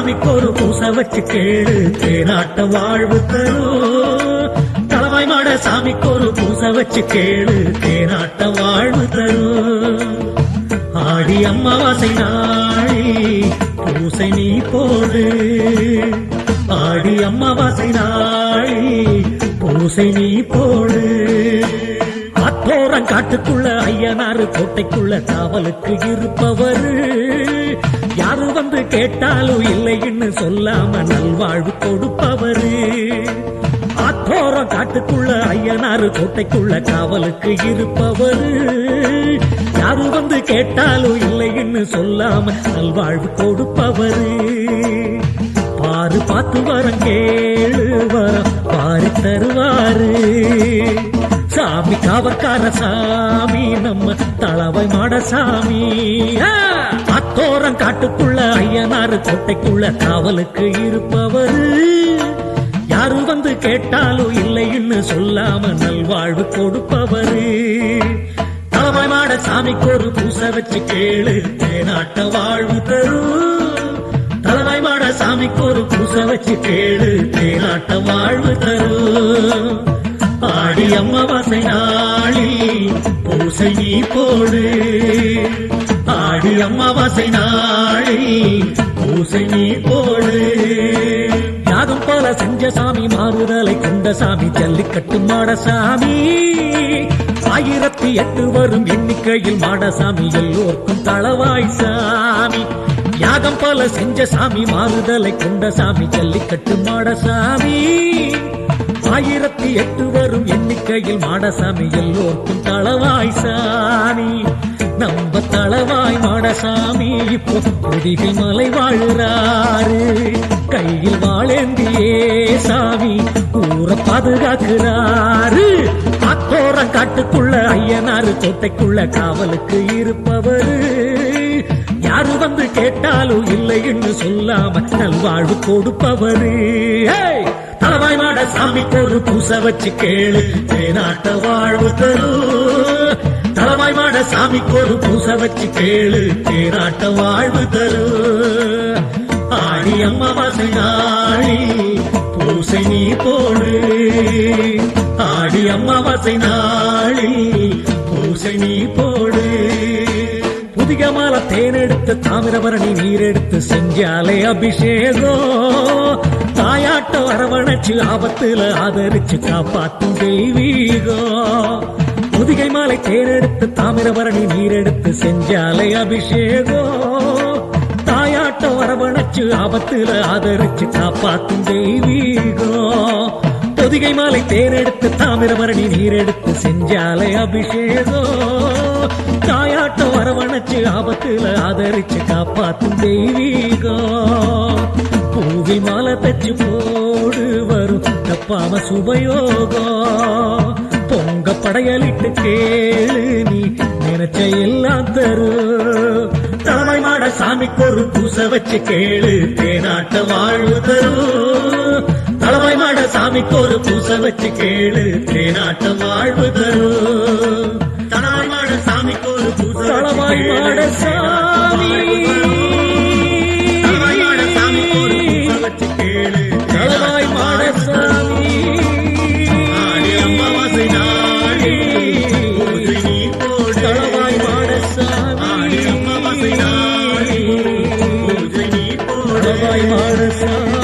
சாமிக்கு ஒரு பூச வச்சு கேளு தேனாட்ட வாழ்வு தரும். தலவாய் மாட சாமிக்கு ஒரு பூச வச்சு கேளு தேனாட்ட வாழ்வு தரும். ஆடி அம்மாவாசை நாளி பூசை நீ போடு. ஆடி அம்மாவாசை நாளி பூசை நீ போடு. அத்தோரம் காட்டுக்குள்ள ஐயனாறு கோட்டைக்குள்ள காவலுக்கு இருப்பவர். யாரு வந்து கேட்டாலும் இல்லைன்னு சொல்லாம நல்வாழ்வு கொடுப்பவரு. ஆத்தோரம் காட்டுக்குள்ள ஐயனாறு கோட்டைக்குள்ள காவலுக்கு இருப்பவரு. யாரு வந்து கேட்டாலும் இல்லைன்னு சொல்லாம நல்வாழ்வு கொடுப்பவரு. பாரு பார்த்து வரம் கேளு வரம் பாரு தருவாரு. சாமி காவற்கார சாமி நம்ம தளவை மாட சாமி. ஆ! காட்டுக்குள்ள ஐயனாறு கோட்டைக்குள்ள காவலுக்கு இருப்பவரு. யாரு வந்து கேட்டாலும் இல்லைன்னு சொல்லாம நல்வாழ்வு கொடுப்பவரு. தலவாய் மாட சாமிக்கு ஒரு பூச வச்சு கேளு தேனாட்ட வாழ்வு தரும் தலவாய் மாட சாமிக்கு ஒரு பூச வச்சு கேளு தேனாட்ட வாழ்வு தரும் ஆடி அம்மாவாசை நாளில் பூசை நீ போடு. ஆடி அம்மாவாசை நாளி பூசை நீ போடு யாதும் பல செஞ்ச சாமி மாறுதலை கொண்ட சாமி ஜல்லிக்கட்டு மாடசாமி ஆயிரத்தி எட்டு வரும் எண்ணிக்கையில் மாடசாமி எல்லோருக்கும் தளவாய் சாமி. யாகம் பல செஞ்ச சாமி மாறுதலை கொண்ட சாமி ஜல்லிக்கட்டு மாடசாமி ஆயிரத்தி எட்டு வரும் எண்ணிக்கையில் மாடசாமி எல்லோருக்கும் தளவாய் சாமி. நம்ம தளவாய் மாடசாமி இப்போ புதிகை மலை வாழுறாரு. கையில் வாழேந்தியே சாமி ஊரை பாதுகாக்கிறாரு. அத்தோரம் காட்டுக்குள்ள ஐயனாறு கோட்டைக்குள்ள காவலுக்கு இருப்பவரு. யாரு வந்து கேட்டாலும் இல்லை என்று சொல்லாம நல்வாழ்வு கொடுப்பவரு. ஏய்! தலவாய் மாட சாமிக்கு ஒரு பூச வச்சு கேளு நாட்ட வாழ்வு தரும். சாமிக்கு ஒரு பூசை வச்சு கேளு தேராட்ட வாழ்வு தரு. ஆடி அம்மாவாசை நாளி பூசை நீ போடு. ஆடி அம்மாவாசை நாளி பூசை நீ போடு. புதிய மாலை தேனெடுத்து தாமிரபரணி நீரெடுத்து செஞ்சாலே அபிஷேகம். தாயாட்ட அரவணைச்சு ஆபத்துல ஆதரிச்சு காப்பாத்தும் தெய்வீகம். முதிகை மாலை தேரெடுத்து தாமிரபரணி நீரெடுத்து செஞ்சாலை அபிஷேகம் தாயாட்ட வரவணைச்சு ஆபத்துல ஆதரிச்சு காப்பாத்தும் தெய்வீகம் பொதிகை மாலை தேரெடுத்து தாமிரபரணி நீரெடுத்து செஞ்சாலை அபிஷேகம் தாயாட்ட வரவணைச்சு ஆபத்துல ஆதரிச்சு காப்பாத்தும் தெய்வீகம் பூவில் மாலை தச்சு போடு வரும் தப்பாம சுபயோகம் பொங்க படையலிட்டு கேளு நீ. நினைச்ச எல்லாம் தரு தலைமை மாட சாமிக்கு ஒரு பூச வச்சு கேளு. தேனாட்ட வாழ்வு தரும். தலைமை மாட சாமிக்கு ஒரு பூச வச்சு கேளு. தேனாட்ட வாழ்வு தரும். தலைமை மாட சாமிக்கு ஒரு பூச தளவாய் மாட சாமி Hare